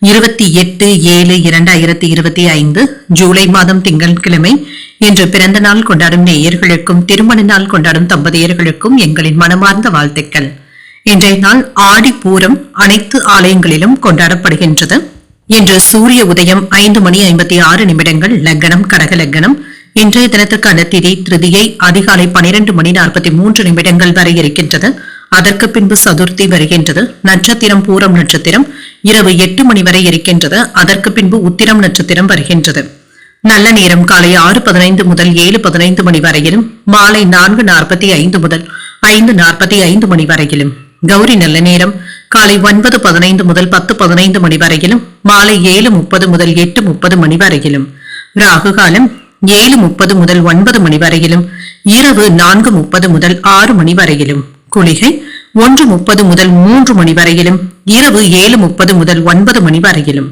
இருபத்தி எட்டு ஏழு இரண்டாயிரத்தி இருபத்தி ஐந்து ஜூலை மாதம் திங்கட்கிழமை இன்று பிறந்த நாள் கொண்டாடும் நேயர்களுக்கும் திருமண நாள் கொண்டாடும் தம்பதியர்களுக்கும் எங்களின் மனமார்ந்த வாழ்த்துக்கள். இன்றைய நாள் ஆடி பூரம் அனைத்து ஆலயங்களிலும் கொண்டாடப்படுகின்றது. இன்று சூரிய உதயம் ஐந்து மணி ஐம்பத்தி ஆறு நிமிடங்கள் லக்னம் கடக லக்னம் இன்றைய தினத்திற்கான திதி திருதியை அதிகாலை பனிரெண்டு மணி நாற்பத்தி மூன்று நிமிடங்கள் வரை இருக்கின்றது. அதற்கு பின்பு சதுர்த்தி வருகின்றது. நட்சத்திரம் பூரம் நட்சத்திரம் இரவு எட்டு மணி வரை இருக்கின்றது. அதற்கு பின்பு உத்திரம் நட்சத்திரம் வருகின்றது. நல்ல நேரம் காலை ஆறு பதினைந்து முதல் ஏழு பதினைந்து மணி வரையிலும் மாலை நான்கு நாற்பத்தி ஐந்து முதல் ஐந்து நாற்பத்தி ஐந்து மணி வரையிலும். கௌரி நல்ல நேரம் காலை ஒன்பது பதினைந்து முதல் பத்து பதினைந்து மணி வரையிலும் மாலை ஏழு முப்பது முதல் எட்டு முப்பது மணி வரையிலும். ராகு காலம் ஏழு முப்பது முதல் ஒன்பது மணி வரையிலும் இரவு நான்கு முப்பது முதல் ஆறு மணி வரையிலும். குளிகை ஒன்று முப்பது முதல் மூன்று மணி வரையிலும் இரவு ஏழு முப்பது முதல் ஒன்பது மணி வரையிலும்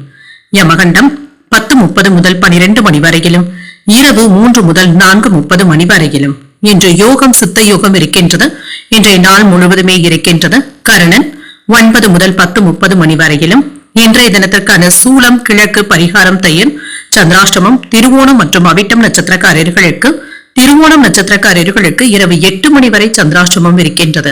யமகண்டம் பத்து முப்பது முதல் பனிரெண்டு மணி வரையிலும் இரவு மூன்று முதல் நான்கு முப்பது மணி வரையிலும். இன்று யோகம் சித்த யோகம் இருக்கின்றது. இன்றைய நாள் முழுவதுமே இருக்கின்றது. கரணன் ஒன்பது முதல் பத்து முப்பது மணி வரையிலும் இன்றைய தினத்திற்கான சூலம் கிழக்கு பரிகாரம் தையல் சந்திராஷ்டமம் திருவோணம் மற்றும் அவிட்டம் நட்சத்திரக்காரர்களுக்கு திருவோணம் நட்சத்திரக்காரர்களுக்கு இரவு எட்டு மணி வரை சந்திராஷ்டமம் இருக்கின்றது.